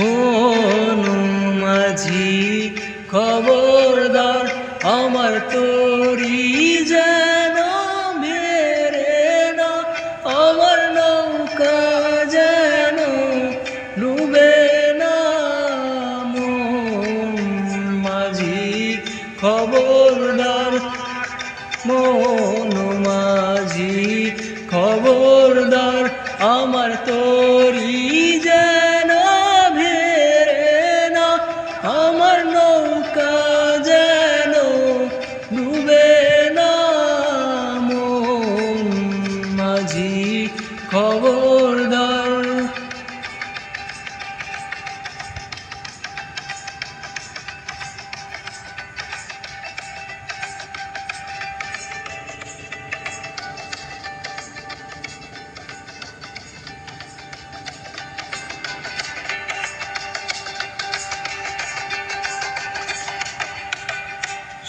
মন মাঝি খবরদার, আমার তোরি যেন মেরে না, আমার নৌকা যেন ডুবে না। মন মাঝি খবরদার, মন মাঝি খবরদার, আমার তোরি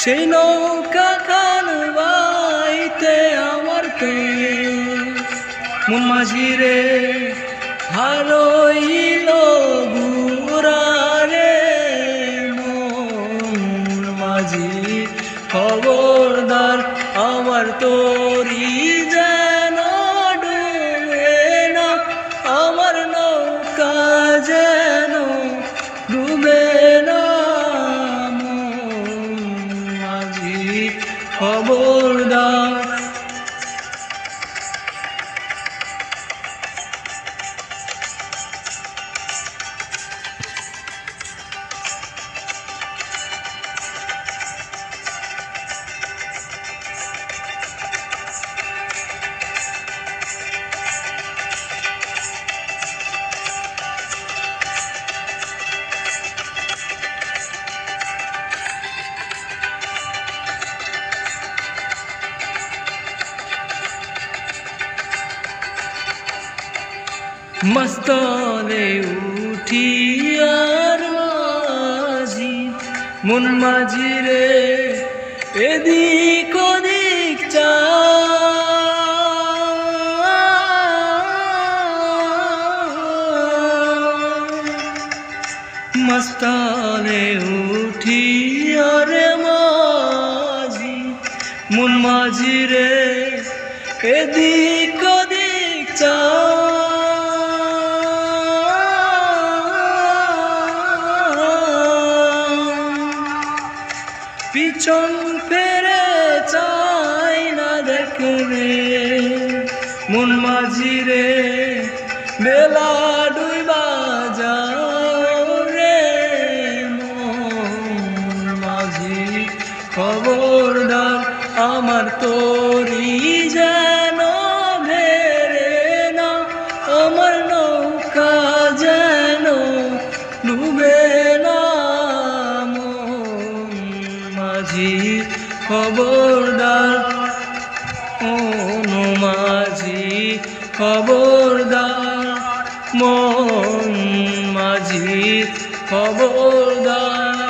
সেই নৌকা খান বাইতে আমার কে মাঝি রে হারইল গুরারে মাঝি খবরদার আমার তোরি যেন খবরদার। মস্তলে উঠি আর মাঝি, মন মাঝি রে এদিক ওদিক চা মস্তানে উঠি আর মাঝি, মন মাঝি রে এদিক ওদিক চা পিছন ফেরে চাই না দেখবে। মন মাঝি রে, বেলা ডুইবা যাও রে। মন মাঝি খবরদার আমার তোরি মাঝি খবরদার অনু মাঝি খবরদার মন মাঝি খবরদার